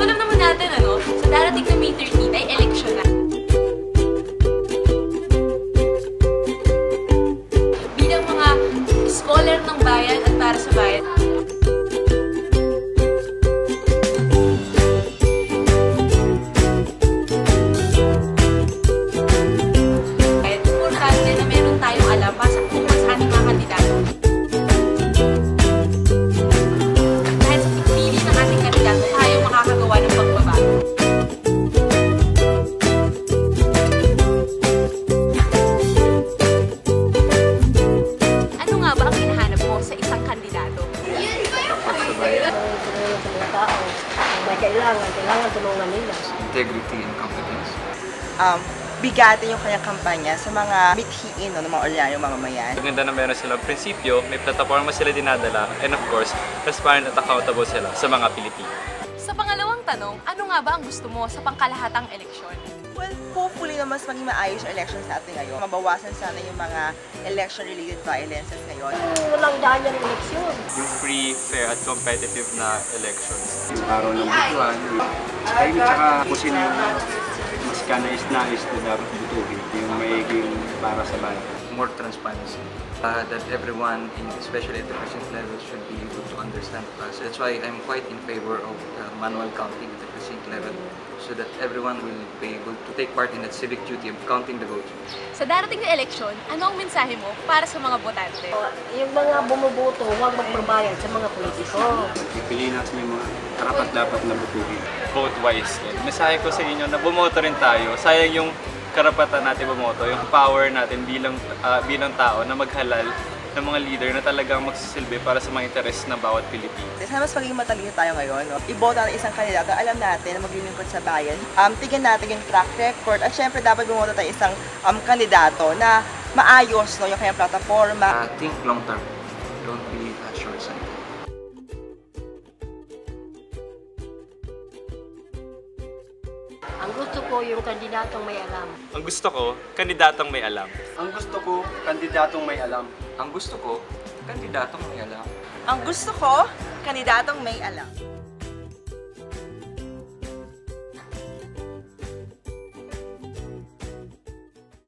So alam naman natin ano, sa darating na May 13 May kailangan, kailangan tulungan nila. integrity and competence. um, bigatin yung kanyang kampanya sa mga mithiin no, ng mga ordinaryong mamamayan. Maganda na meron silang prinsipyo, may plataforma sila dinadala, and of course, transparent at accountable sila sa mga Pilipino. Sa pangalawang tanong, ano nga ba ang gusto mo sa pangkalahatang eleksyon? Well, hopefully na mas maging maayos yung election sa atin ngayon. Mabawasan sana yung mga election-related violences ngayon. Walang daan yung eleksyon, Yung free, fair, at competitive na elections. Yung araw ng butuan, ayun tsaka kung sino yung mas kanais-nais na dapat butuhin, yung maiging para sa bayan. More transparency. Uh, that everyone, in, especially at the precinct level, should be understand the process. That's why I'm quite in favor of uh, manual counting at the precinct level so that everyone will be able to take part in that civic duty of counting the votes. Sa darating na eleksyon, ano ang mensahe mo para sa mga botante? yung mga bumuboto, huwag magbabayad sa mga politiko. Pipiliin natin yung mga karapat-dapat na butuhin. Vote wisely. Mensahe ko sa inyo na bumoto rin tayo. Sayang yung karapatan natin bumoto, yung power natin bilang ah, bilang tao na maghalal ng mga leader na talagang magsisilbi para sa mga interes ng bawat Pilipino. Sana mas maging matalino tayo ngayon. No? Iboto ng isang kandidato, alam natin na maglilingkod sa bayan. Um, tignan natin yung track record. At syempre, dapat bumoto tayo isang um, kandidato na maayos no, yung kanyang plataforma. Uh, think long term. Don't be uh, short-sighted. Ang gusto ko yung kandidatong may alam. Ang gusto ko, kandidatong may alam. Ang gusto ko, kandidatong may alam. Ang gusto ko, kandidatong may alam. Ang gusto ko, kandidatong may alam.